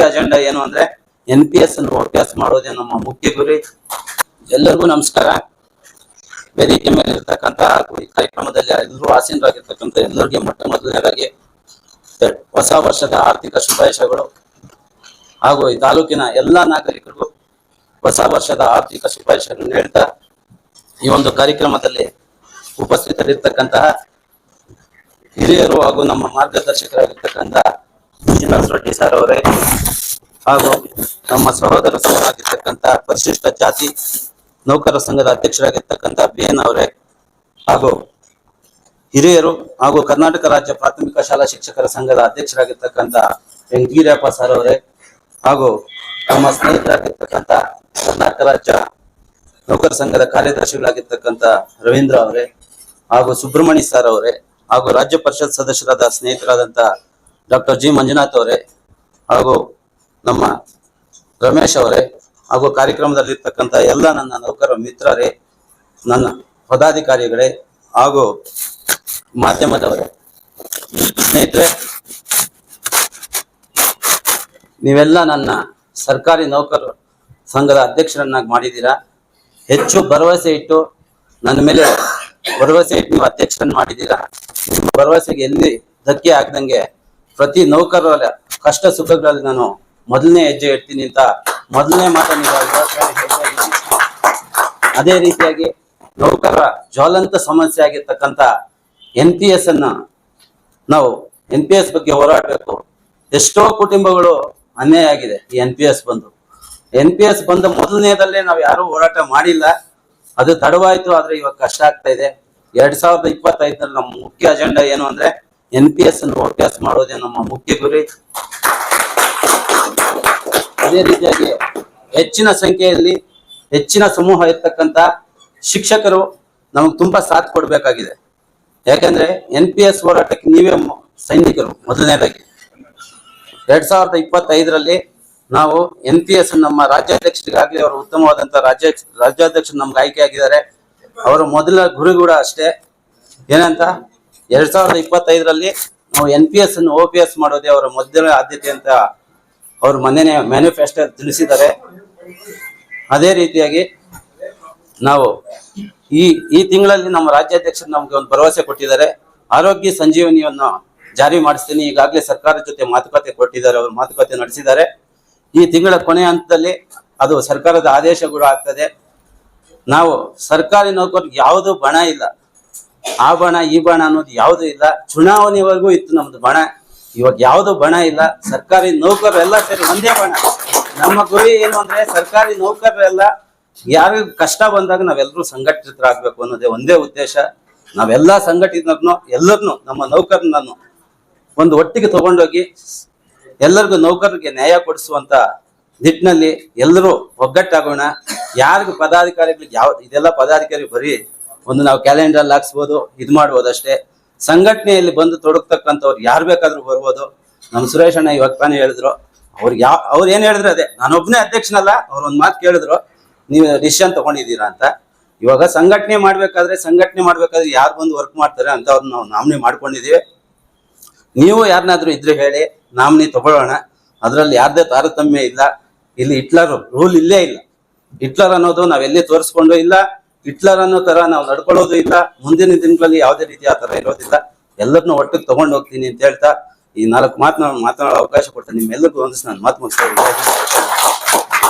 ಮುಖ್ಯ ಅಜೆಂಡಾ ಏನು ಅಂದ್ರೆ ಎನ್ ಪಿ ಎಸ್ ಅನ್ನು ಅಭ್ಯಾಸ ಮಾಡೋದೇ ನಮ್ಮ ಮುಖ್ಯ ಗುರಿ. ಎಲ್ಲರಿಗೂ ನಮಸ್ಕಾರ. ವೇದಿಕೆ ಮೇಲೆ ಇರ್ತಕ್ಕಂತ ಕಾರ್ಯಕ್ರಮದಲ್ಲಿ ಎಲ್ಲರೂ ಆಸೀನರಾಗಿರ್ತಕ್ಕಂಥ ಎಲ್ಲರಿಗೆ ಮೊಟ್ಟ ಮೊದಲನೇದಾಗಿ ಹೊಸ ವರ್ಷದ ಆರ್ಥಿಕ ಶುಭಾಶಯಗಳು. ಹಾಗೂ ಈ ತಾಲೂಕಿನ ಎಲ್ಲಾ ನಾಗರಿಕರಿಗೂ ಹೊಸ ವರ್ಷದ ಆರ್ಥಿಕ ಶುಭಾಶಯಗಳನ್ನು ಹೇಳ್ತಾ ಈ ಒಂದು ಕಾರ್ಯಕ್ರಮದಲ್ಲಿ ಉಪಸ್ಥಿತರಿರ್ತಕ್ಕಂತಹ ಹಿರಿಯರು ಹಾಗೂ ನಮ್ಮ ಮಾರ್ಗದರ್ಶಕರಾಗಿರ್ತಕ್ಕಂಥ ಶ್ರೀನಿವಾಸ ರೆಡ್ಡಿ ಸರ್ ಅವರೇ, ಹಾಗೂ ನಮ್ಮ ಸಹೋದರ ಸಂಘರಾಗಿರ್ತಕ್ಕಂಥ ಪರಿಶಿಷ್ಟ ಜಾತಿ ನೌಕರ ಸಂಘದ ಅಧ್ಯಕ್ಷರಾಗಿರ್ತಕ್ಕಂಥ ಬಿ ಎನ್ ಅವರೇ, ಹಾಗೂ ಹಿರಿಯರು ಹಾಗೂ ಕರ್ನಾಟಕ ರಾಜ್ಯ ಪ್ರಾಥಮಿಕ ಶಾಲಾ ಶಿಕ್ಷಕರ ಸಂಘದ ಅಧ್ಯಕ್ಷರಾಗಿರ್ತಕ್ಕಂಥ ವೆಂಕೀರಪ್ಪ ಸರ್ ಅವರೇ, ಹಾಗೂ ನಮ್ಮ ಸ್ನೇಹಿತರಾಗಿರ್ತಕ್ಕಂಥ ಕರ್ನಾಟಕ ರಾಜ್ಯ ನೌಕರ ಸಂಘದ ಕಾರ್ಯದರ್ಶಿಗಳಾಗಿರ್ತಕ್ಕಂಥ ರವೀಂದ್ರ ಅವರೇ, ಹಾಗೂ ಸುಬ್ರಹ್ಮಣ್ಯ ಸರ್ ಅವರೇ, ಹಾಗೂ ರಾಜ್ಯ ಪರಿಷತ್ ಸದಸ್ಯರಾದ ಸ್ನೇಹಿತರಾದಂಥ ಡಾಕ್ಟರ್ ಜಿ ಮಂಜುನಾಥ್ ಅವರೇ ಹಾಗೂ ನಮ್ಮ ರಮೇಶ್ ಅವರೇ ಹಾಗೂ ಕಾರ್ಯಕ್ರಮದಲ್ಲಿರ್ತಕ್ಕಂಥ ಎಲ್ಲ ನನ್ನ ನೌಕರ ಮಿತ್ರರೇ, ನನ್ನ ಪದಾಧಿಕಾರಿಗಳೇ ಹಾಗೂ ಮಾಧ್ಯಮದವರೇ. ಸ್ನೇಹಿತರೆ, ನೀವೆಲ್ಲ ನನ್ನ ಸರ್ಕಾರಿ ನೌಕರ ಸಂಘದ ಅಧ್ಯಕ್ಷರನ್ನಾಗಿ ಮಾಡಿದ್ದೀರಾ? ಹೆಚ್ಚು ಭರವಸೆ ಇಟ್ಟು ನನ್ನ ಮೇಲೆ ಭರವಸೆ ಇಟ್ಟು ನೀವು ಅಧ್ಯಕ್ಷರನ್ನ ಮಾಡಿದ್ದೀರಾ? ಭರವಸೆಗೆ ಎಲ್ಲಿ ಧಕ್ಕೆ ಆಗದಂಗೆ ಪ್ರತಿ ನೌಕರರ ಕಷ್ಟ ಸುಖಗಳಲ್ಲಿ ನಾನು ಮೊದಲನೇ ಹೆಜ್ಜೆ ಇಡ್ತೀನಿ ಅಂತ ಮೊದಲನೇ ಮಾತನ್ನು ಅದೇ ರೀತಿಯಾಗಿ ನೌಕರರ ಜ್ವಲಂತ ಸಮಸ್ಯೆ ಆಗಿರ್ತಕ್ಕಂಥ ಎನ್ ಪಿ ಎಸ್ ಅನ್ನ ನಾವು ಎನ್ ಪಿ ಎಸ್ ಬಗ್ಗೆ ಹೋರಾಡಬೇಕು. ಎಷ್ಟೋ ಕುಟುಂಬಗಳು ಅನ್ಯಾಯ ಆಗಿದೆ ಈ ಎನ್ ಪಿ ಎಸ್ ಬಂದು. ಎನ್ ಪಿ ಎಸ್ ಬಂದ ಮೊದಲನೇದಲ್ಲೇ ನಾವು ಯಾರು ಹೋರಾಟ ಮಾಡಿಲ್ಲ. ಅದು ತಡವಾಯ್ತು, ಆದ್ರೆ ಇವಾಗ ಕಷ್ಟ ಆಗ್ತಾ ಇದೆ. ಎರಡ್ ಸಾವಿರದ ಇಪ್ಪತ್ತೈದರಲ್ಲಿ ನಮ್ಮ ಮುಖ್ಯ ಅಜೆಂಡಾ ಏನು ಅಂದ್ರೆ ಎನ್ ಪಿ ಎಸ್ ಅನ್ನು ಅಭ್ಯಾಸ ಮಾಡೋದೇ ನಮ್ಮ ಮುಖ್ಯ ಗುರಿ. ಅದೇ ರೀತಿಯಾಗಿ ಹೆಚ್ಚಿನ ಸಂಖ್ಯೆಯಲ್ಲಿ ಹೆಚ್ಚಿನ ಸಮೂಹ ಇರ್ತಕ್ಕಂಥ ಶಿಕ್ಷಕರು ನಮಗೆ ತುಂಬಾ ಸಾಥ್ ಕೊಡಬೇಕಾಗಿದೆ. ಯಾಕಂದ್ರೆ ಎನ್ ಪಿ ಎಸ್ ಹೋರಾಟಕ್ಕೆ ನೀವೇ ಸೈನಿಕರು ಮೊದಲನೇದಾಗಿ. ಎರಡ್ ಸಾವಿರದ ಇಪ್ಪತ್ತೈದರಲ್ಲಿ ನಾವು ಎನ್ ಪಿ ಎಸ್ ನಮ್ಮ ರಾಜ್ಯಾಧ್ಯಕ್ಷರಿಗಾಗಲಿ ಅವರು ಉತ್ತಮವಾದಂತ ರಾಜ್ಯ, ರಾಜ್ಯಾಧ್ಯಕ್ಷರು ನಮ್ಗೆ ಆಯ್ಕೆ ಆಗಿದ್ದಾರೆ. ಅವರ ಮೊದಲ ಗುರು ಕೂಡ ಅಷ್ಟೇ. ಏನಂತ? ಎರಡ್ ಸಾವಿರದ ಇಪ್ಪತ್ತೈದರಲ್ಲಿ ನಾವು ಎನ್ ಪಿ ಎಸ್ ಅನ್ನು ಓ ಪಿ ಎಸ್ ಮಾಡೋದೇ ಅವರ ಮೊದಲ ಆದ್ಯತೆ ಅಂತ ಅವ್ರ ಮನೆಯ ಮ್ಯಾನಿಫೆಸ್ಟೋ ತಿಳಿಸಿದ್ದಾರೆ. ಅದೇ ರೀತಿಯಾಗಿ ನಾವು ಈ ಈ ತಿಂಗಳಲ್ಲಿ ನಮ್ಮ ರಾಜ್ಯಾಧ್ಯಕ್ಷರು ನಮ್ಗೆ ಒಂದು ಭರವಸೆ ಕೊಟ್ಟಿದ್ದಾರೆ. ಆರೋಗ್ಯ ಸಂಜೀವನಿಯನ್ನು ಜಾರಿ ಮಾಡಿಸ್ತೀನಿ. ಈಗಾಗಲೇ ಸರ್ಕಾರದ ಜೊತೆ ಮಾತುಕತೆ ಕೊಟ್ಟಿದ್ದಾರೆ. ಅವರು ಮಾತುಕತೆ ನಡೆಸಿದ್ದಾರೆ. ಈ ತಿಂಗಳ ಕೊನೆಯ ಹಂತದಲ್ಲಿ ಅದು ಸರ್ಕಾರದ ಆದೇಶ ಕೂಡ ಆಗ್ತದೆ. ನಾವು ಸರ್ಕಾರಿ ನೌಕರಿಗೆ ಯಾವುದು ಬಣ ಇಲ್ಲ. ಆ ಬಣ ಈ ಬಣ ಅನ್ನೋದು ಯಾವುದು ಇಲ್ಲ. ಚುನಾವಣೆವರೆಗೂ ಇತ್ತು ನಮ್ದು ಬಣ. ಇವಾಗ ಯಾವುದು ಬಣ ಇಲ್ಲ. ಸರ್ಕಾರಿ ನೌಕರರೆಲ್ಲ ಸೇರಿ ಒಂದೇ ಬಣ. ನಮ್ಮ ಗುರಿ ಏನು ಅಂದ್ರೆ ಸರ್ಕಾರಿ ನೌಕರರೆಲ್ಲ ಯಾರಿಗೂ ಕಷ್ಟ ಬಂದಾಗ ನಾವೆಲ್ಲರೂ ಸಂಘಟಿತರಾಗಬೇಕು ಅನ್ನೋದೇ ಒಂದೇ ಉದ್ದೇಶ. ನಾವೆಲ್ಲ ಸಂಘಟಿತರನ್ನು, ಎಲ್ಲರನ್ನು, ನಮ್ಮ ನೌಕರನನ್ನು ಒಂದು ಒಟ್ಟಿಗೆ ತಗೊಂಡೋಗಿ ಎಲ್ಲರಿಗೂ ನೌಕರರಿಗೆ ನ್ಯಾಯ ಕೊಡಿಸುವಂತ ನಿಟ್ಟಿನಲ್ಲಿ ಎಲ್ಲರೂ ಒಗ್ಗಟ್ಟಾಗೋಣ. ಯಾರಿಗೂ ಪದಾಧಿಕಾರಿಗಳಿಗೆ ಯಾವ, ಇದೆಲ್ಲ ಪದಾಧಿಕಾರಿ ಬರೀ ಒಂದು ನಾವು ಕ್ಯಾಲೆಂಡರ್ ಹಾಕ್ಸ್ಬೋದು, ಇದು ಮಾಡ್ಬೋದು ಅಷ್ಟೇ. ಸಂಘಟನೆಯಲ್ಲಿ ಬಂದು ತೊಡಗ್ತಕ್ಕಂಥವ್ರು ಯಾರು ಬೇಕಾದ್ರೂ ಬರ್ಬೋದು. ನಮ್ಮ ಸುರೇಶ್ ಅಣ್ಣ ಇವಾಗ ತಾನೇ ಹೇಳಿದ್ರು ಅವ್ರಿಗೆ ಯಾವ ಅವ್ರು ಏನು ಹೇಳಿದ್ರು ಅದೇ, ನಾನೊಬ್ನೇ ಅಧ್ಯಕ್ಷನಲ್ಲ, ಅವ್ರು ಒಂದು ಮಾತು ಕೇಳಿದ್ರು, ನೀವು ಡಿಸಿಷನ್ ತಗೊಂಡಿದ್ದೀರಾ ಅಂತ. ಇವಾಗ ಸಂಘಟನೆ ಮಾಡ್ಬೇಕಾದ್ರೆ ಸಂಘಟನೆ ಮಾಡ್ಬೇಕಾದ್ರೆ ಯಾರು ಬಂದು ವರ್ಕ್ ಮಾಡ್ತಾರೆ ಅಂತ ಅವ್ರನ್ನ ನಾವು ನಾಮಿನಿ ಮಾಡ್ಕೊಂಡಿದೀವಿ ನೀವು ಯಾರನ್ನಾದ್ರೂ ಇದ್ರೆ ಹೇಳಿ, ನಾಮಿನಿ ತಗೊಳ್ಳೋಣ. ಅದರಲ್ಲಿ ಯಾರದೇ ತಾರತಮ್ಯ ಇಲ್ಲ. ಇಲ್ಲಿ ಹಿಟ್ಲರ್, ರೂಲ್ ಇಲ್ಲೇ ಇಲ್ಲ. ಹಿಟ್ಲರ್ ಅನ್ನೋದು ನಾವೆಲ್ಲಿ ತೋರಿಸ್ಕೊಂಡು ಇಲ್ಲ. ಹಿಟ್ಲರ್ ಅನ್ನೋ ತರ ನಾವು ನಡ್ಕೊಳ್ಳೋದು ಇಲ್ಲ ಮುಂದಿನ ದಿನಗಳಲ್ಲಿ ಯಾವುದೇ ರೀತಿ ಆ ತರ ಇರೋದಿಲ್ಲ. ಎಲ್ಲರನ್ನೂ ಒಟ್ಟಿಗೆ ತಗೊಂಡು ಹೋಗ್ತೀನಿ ಅಂತ ಹೇಳ್ತಾ ಈ ನಾಲ್ಕು ಮಾತನಾಡ ಮಾತನಾಡೋ ಅವಕಾಶ ಕೊಡ್ತೇನೆ ನಿಮ್ಮೆಲ್ಲರಿಗೂ ಒಂದಿಸ್ ನಾನು ಮಾತು ಮುಗಿಸ್ತಾ ಇದ್ದೀನಿ.